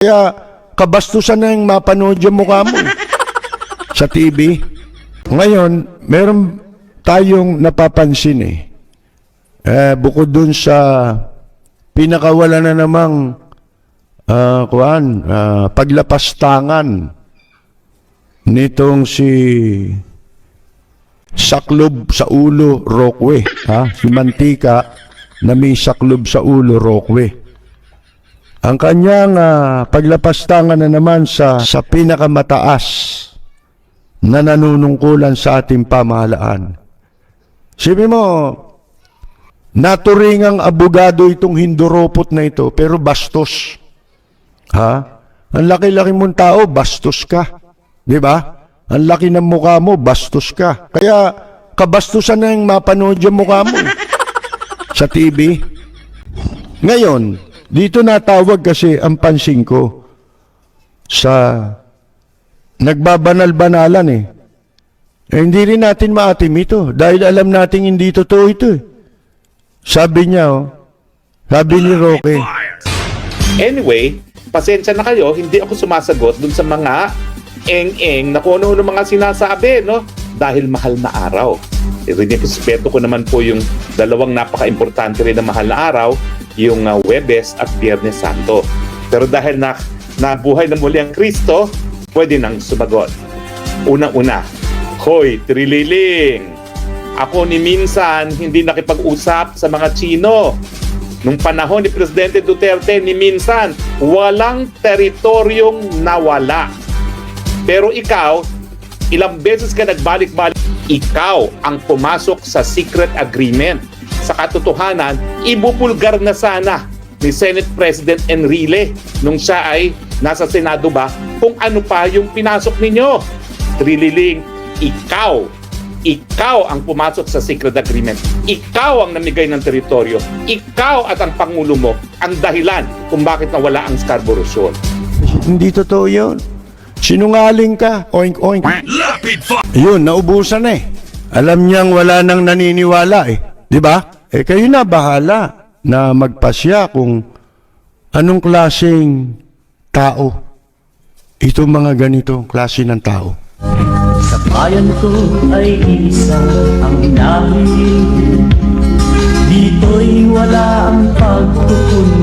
Kaya kabastusan na yung mapanood yung mukha mo eh. sa TV. Ngayon, meron tayong napapansin eh. Eh, bukod dun sa pinakawala na namang ah, kuan, ah, paglapastangan nitong si saklob sa ulo Rockway, ha? Si Mantika na may saklob sa ulo Rockway. Ang kanyang ah, paglapastangan na naman sa sa pinakamataas na nanunungkulan sa ating pamahalaan. Sabi mo, naturingang abogado itong hinduropot na ito, pero bastos. Ha? Ang laki-laki mong tao, bastos ka. Di ba? Ang laki ng mukha mo, bastos ka. Kaya, kabastusan na yung mapanood yung mukha mo. eh. Sa TV. Ngayon, dito natawag kasi ang pansin ko sa nagbabanal-banalan eh. Eh, hindi rin natin maatim ito dahil alam natin hindi totoo ito eh. Sabi niya oh, sabi ni Roque, Anyway, pasensya na kayo, hindi ako sumasagot dun sa mga eng-eng na kung ano-ano mga sinasabi, no? Dahil mahal na araw. Respeto ko naman po yung dalawang napaka-importante rin na mahal na araw, yung uh, Webes at Biyernes Santo. Pero dahil na nabuhay na muli ang Kristo, pwede nang sumagot. Unang-una, Hoy, Trililing! Ako ni minsan hindi nakipag-usap sa mga Chino. Nung panahon ni Presidente Duterte, ni minsan walang teritoryong nawala. Pero ikaw, ilang beses ka nagbalik-balik, ikaw ang pumasok sa secret agreement. Sa katotohanan, ibubulgar na sana ni Senate President Enrile nung siya ay nasa Senado ba kung ano pa yung pinasok ninyo. Trililing, ikaw, ikaw ang pumasok sa secret agreement. Ikaw ang namigay ng teritoryo. Ikaw at ang Pangulo mo ang dahilan kung bakit nawala ang Scarborough Shoal. hindi totoo yun. Sinungaling ka, oink oink. Yun, naubusan na eh. Alam niyang wala nang naniniwala eh. Di ba? Eh kayo na bahala na magpasya kung anong klaseng tao. Ito mga ganito klase ng tao. Sa bayan ko ay isa ang namin Dito'y wala ang pagkukun